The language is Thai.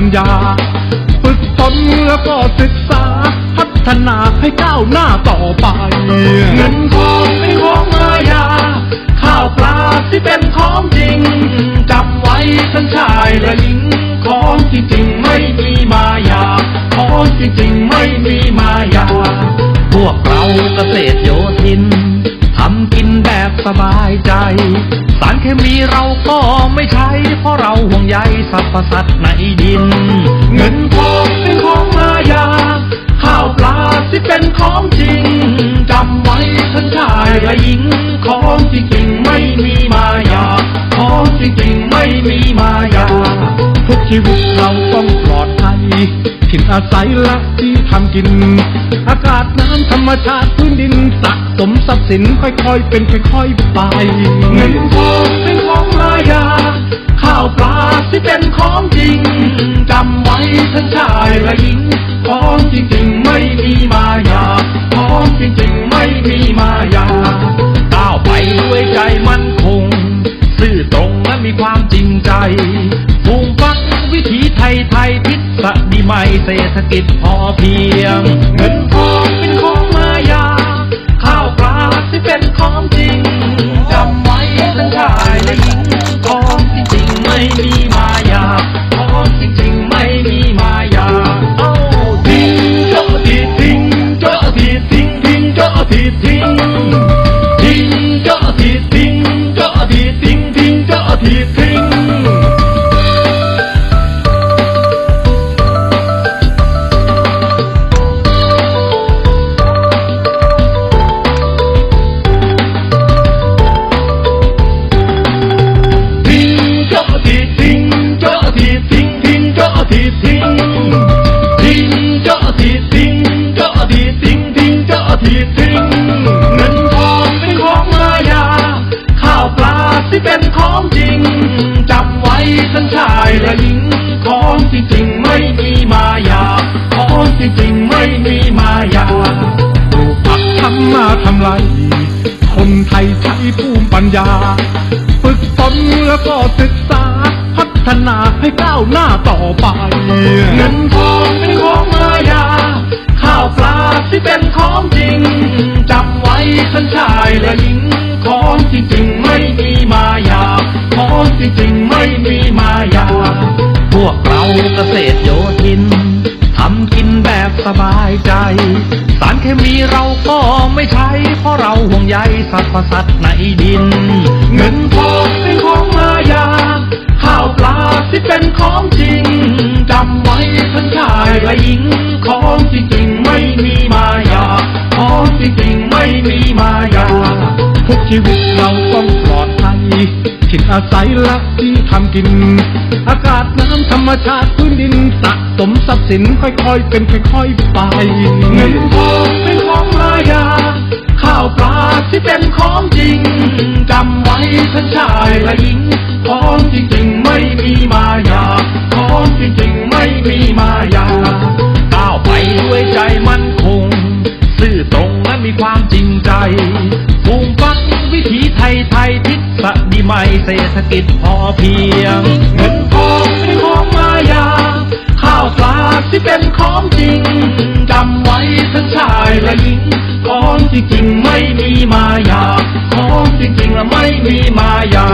ปัญญา ฝึกตนแล้วก็ศึกษา พัฒนาให้ก้าวหน้าต่อไป เงินทองเป็นของมายา ข้าวปลาที่เป็นของจริงจำไว้ทั้งชายและหญิง ของจริงๆไม่มีมายา ของจริงๆไม่มีมายา พวกเราเกษตร มีเราก็ไม่ใช้ เพราะเราห่วงใยสรรพสัตว์ในดิน เงินทองเป็นของมายา ข้าวปลาที่เป็นของจริงจำไว้ทั้งชายและหญิง ของจริงๆไม่มีมายา ของจริงๆไม่มีมายา ทุกชีวิตเราต้องปลอดภัยถิ่นอาศัยและที่ ทำกิน อากาศน้ำธรรมชาติพื้นดินสะสมทรัพย์สินค่อยๆเป็นค่อยๆไปเงินทองเป็นของ ยไทยทิศดีไม่เศรษฐกิจพอเพียง เงินทองเป็นของมายา ข้าวปลาที่เป็นของ ของจริงจำไว้ทั้งชายและหญิง ของจริงๆไม่มีมายา ของจริงๆไม่มีมายาปลูกผักทำมาทำไร คนไทยใช้ภูมิปัญญา ฝึกตนแล้วก็ศึกษา พัฒนาให้ก้าวหน้าต่อไป เงินทองเป็นของมายา ข้าวปลาที่เป็นของจริงจำไว้ทั้งชายและหญิง ของจริง วกเราเกษตรโยธินทำกินแบบสบายใจ สารเคมีเราก็ไม่ใช้ เพราะเราห่วงใยสรรพสัตว์ในดิน เงินทองเป็นของมายา ข้าวปลาที่เป็นของจริงจำไว้ทั้งชายและหญิง ของจริงๆไม่มีมายา ของจริงๆไม่มีมายาทุกชีวิต อาศัยและที่ทำกิน อากาศน้ำธรรมชาติพื้นดินสะสมทรัพย์สินค่อยๆ เป็นค่อยๆไปเงินทองเป็นของมายา ข้าวปลาที่เป็นของจริงจำไว้ทั้งชายและหญิงของจริงๆไม่มีมายาของจริงๆไม่มีมายาก้าวไปด้วยใจมั่นคง ซื่อตรงและมีความจริงใจปลูกฝังวิ ยไทยทิศดีใหม่เศรษฐกิจพอเพียง เงินทองเป็นของมายา ข้าวปลาที่เป็นของจริงจำไว้ทั้งชายและหญิง ของจริงๆไม่มีมายา ของจริงๆและไม่มีมายา